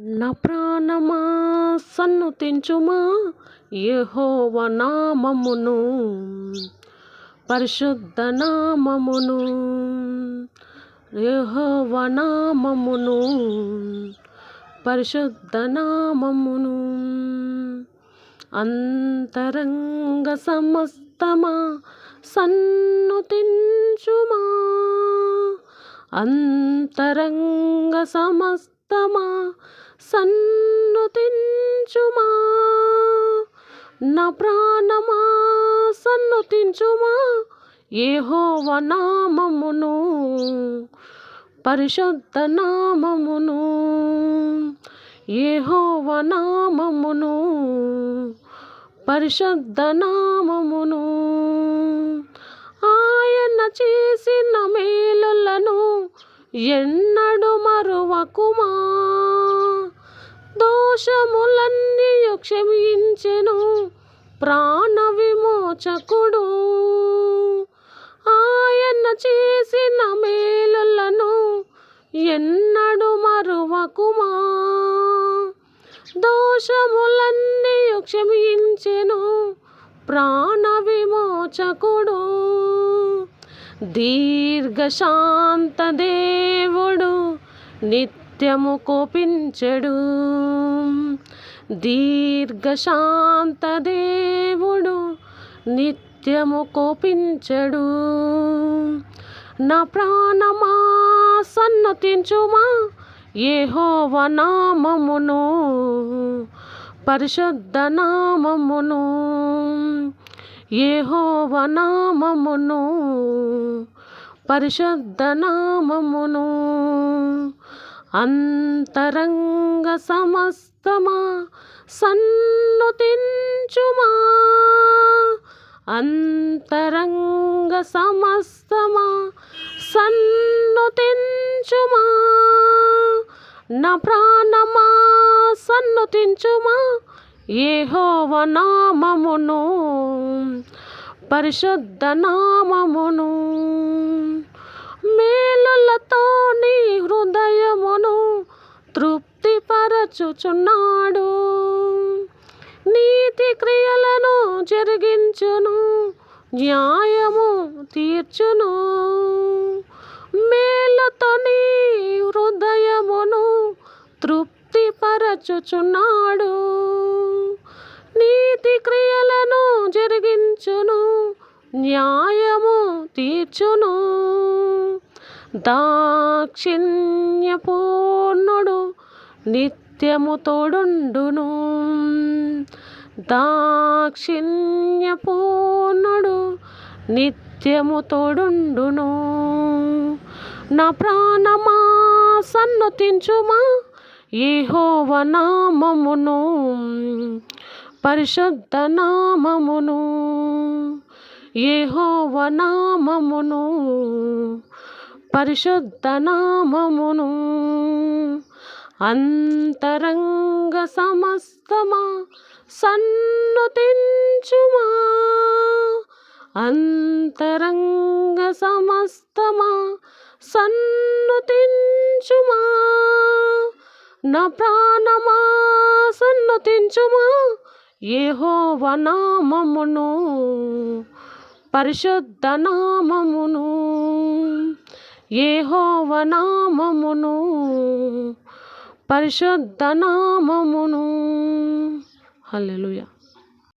నా ప్రాణమా సన్నుతించుమా యహోవ నామమును. పరిశుద్ధ నామమును. యహోవ నామమును. పరిశుద్ధ నామమును. అంతరంగ సమస్తమా సన్ను తెంచుమా? అంతరంగ సమస్తమా సన్నుతించుమా? నా ప్రాణమా సన్నుతించుమా? ఏహోవ నామమును పరిశుద్ధ నామమును ఏహోవ నామమును పరిశుద్ధ నామమును. ఆయన చేసిన మేలులను ఎన్నడు మరువకుమా? దోషములన్నీయు క్షమించెను ప్రాణ విమోచకుడు ఆయన చేసిన మేలులను ఎన్నడు మరువకుమా? దోషములన్నీయు క్షమించెను ప్రాణ విమోచకుడు దీర్ఘశాంత దేవుడు నిత్యము కోపించెడు. దీర్ఘశాంత దేవుడు నిత్యము కోపించెడు. నా ప్రాణమా సన్నతించుమా యెహోవ నామమును? పరిశుద్ధ నామమును? యెహోవ నామమును? పరిశుద్ధ నామమును? అంతరంగ సమస్తమా సన్నుతించుమా? అంతరంగ సమస్తమా సన్నుతించుమా? నా ప్రాణమా సన్నుతించుమా? ఏహోవ నామమును పరిశుద్ధ నామమును. చూచున్నాడు నీతి క్రియలను జరిగించును న్యాయము తీర్చును. మేలుతో నీ హృదయమును తృప్తిపరచుచున్నాడు. నీతి క్రియలను జరిగించును న్యాయము తీర్చును. దాక్షిణ్యపూర్ణుడు నిత్యము తోడుండును. దాక్షిణ్యపూర్ణుడు నిత్యము తోడుండును. నా ప్రాణమా సన్నతించుమా ఏహోవ నామమును. పరిశుద్ధ నామమును. ఏహోవ నామమును. పరిశుద్ధ నామమును. అంతరంగ సమస్తమా సన్నుతించుమా అంతరంగ సమస్తమా సన్నుతించుమా నా ప్రాణమా సన్నుతించుమా ఏహో వనామమును పరిశుద్ధ నామమును ఏహో వనామమును పరిశుద్ధ నామమును. హల్లెలూయా.